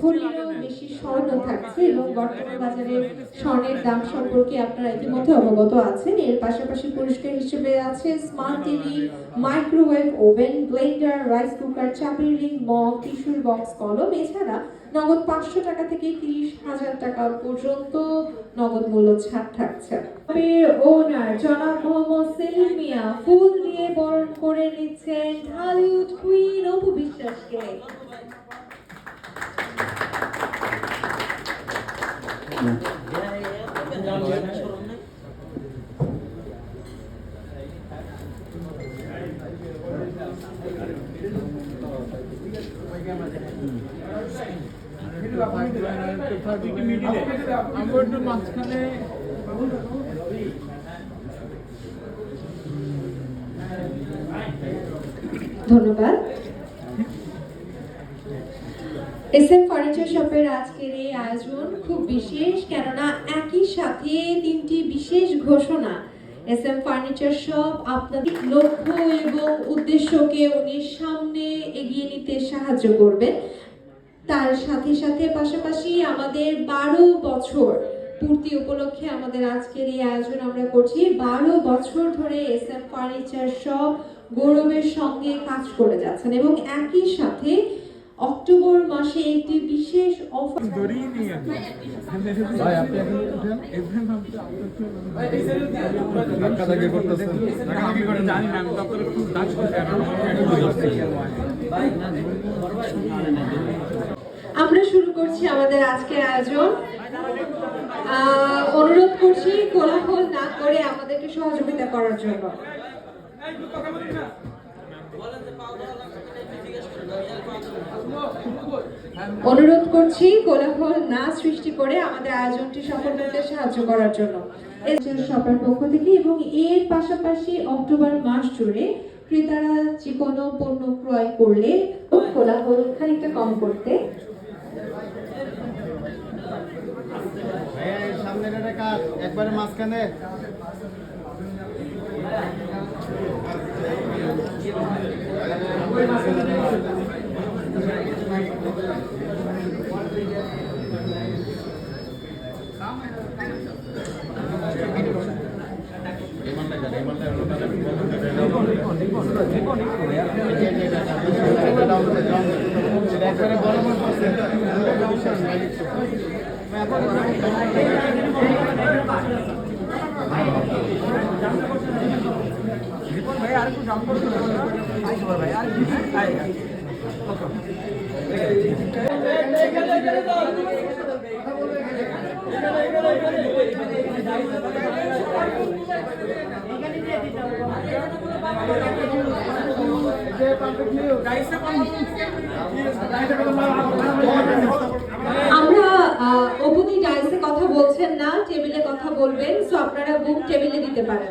ভরিরও বেশি স্বর্ণ থাকছে এবং বর্তমান বাজারে স্বর্ণের দাম সম্পর্কে আপনারা ইতিমধ্যে অবগত আছেন। এর পাশাপাশি পুরস্কার হিসেবে আছে smart TV microwave oven blender rice cooker চাপের রিং মগ টিস্যুর বক্স কলম এছাড়া নগদ পাঁচশো টাকা থেকে তিরিশ হাজার টাকা পর্যন্ত নগদ মূল্য ছাড় থাকছে। ওনার জনাব মোহাম্মদ সেলিম মিয়া ফুল দিয়ে বরণ করে নিচ্ছেন ঢালিউড কুইন অপু বিশ্বাসকে। আমরা একটু মাঝখানে ধন্যবাদ। এস এম ফার্নিচার শপের আজকের এই আয়োজন খুব বিশেষ, কেননা একই সাথে তিনটি বিশেষ ঘোষণা। এস এম ফার্নিচার শপ আপনাদের লক্ষ্য এবং উদ্দেশ্যকে উনি সামনে এগিয়ে নিতে সাহায্য করবেন। তার সাথে সাথে পাশাপাশি আমাদের বারো বছর পূর্তি উপলক্ষে আমাদের আজকের এই আয়োজন আমরা করছি। বারো বছর ধরে এস এম ফার্নিচার সব গৌরবের সঙ্গে কাজ করে যাচ্ছেন এবং একই সাথে অক্টোবর মাসে একটি বিশেষ অফার। আমরা শুরু করছি আমাদের আজকের আয়োজন। অনুরোধ করছি কোলাহল না করে আমাদেরকে সহযোগিতা করার জন্য। অনুরোধ করছি, কোলাহল না সৃষ্টি করে আমাদের আয়োজনটি সফল করতে সাহায্য করার জন্য। সবার পক্ষ থেকে এবং এর পাশাপাশি অক্টোবর মাস জুড়ে ক্রেতারা যে কোনো পণ্য ক্রয় করলে কোলাহল খানিকটা কম করতে একবারে মাঝখানে একবারে বড় বড় করছে আমরা অবধি ডাইসে কথা বলছেন না, টেবিলে কথা বলবেন, সো আপনারা বুক টেবিলে দিতে পারেন।